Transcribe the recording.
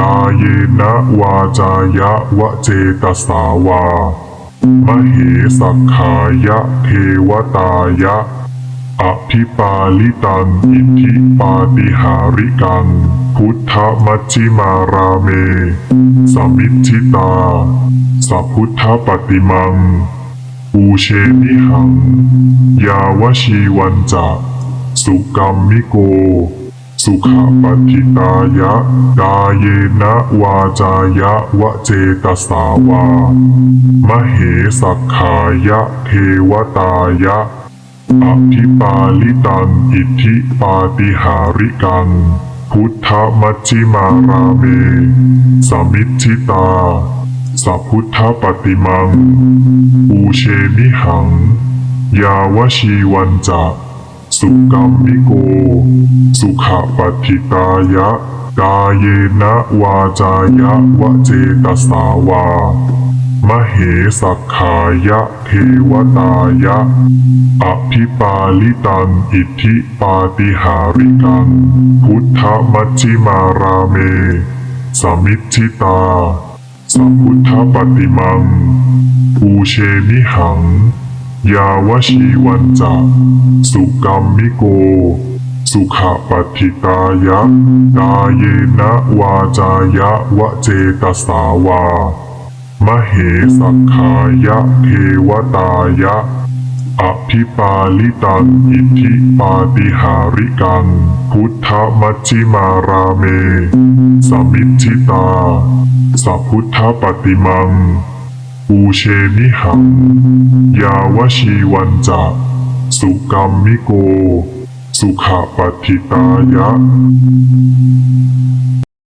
กายเยนะวาจายะวะเจตสาวามเหสักขายะเทวตายะ อภิปาลิตังอิทธิปาติหาริกังพุทธมัชฌิมาราเม สมิทธิตา สัพพุทธปฏิมัง ปูเชนิหัง ยาวชีวันจะ สุกรรมมิโก สุขปฏิตายะ กายเยนะวาจายะวะเจตสาวา มเหสักขายะเทวตายะอภิปาลิตังอิทธิปาติหาริกัง พุทธมัชิมาราเม สมิทธิตา สัพพุทธปฏิมัง ปูเชนิหัง ยาวชีวันจะ สุกรรมมิโก สุขปัฏฐิตายะ กายเยนะวาจายะวะเจตสาวามเหสักขายะเทวตายะ อภิปาลิตังอิทธิปาติหาริกัง พุทธมัชิมาราเม สมิทธิตา สัพพุทธปฏิมัง ปูเชนิหัง ยาวชีวันจะสุกรรมมิโก สุขปัฏฐิตายะกาเยนะวาจายะวะเจตสาวามเหสักขายะเทวตายะอภิปาลิตังอิทธิปาติหาริกัง พุทธมัชิมาราเม สมิทิตา สัพพุทธปฏิมัง ปูเชมิหัง ยาวชีวันจะสุกรรมมิโก สุขปัฏฐิตายะ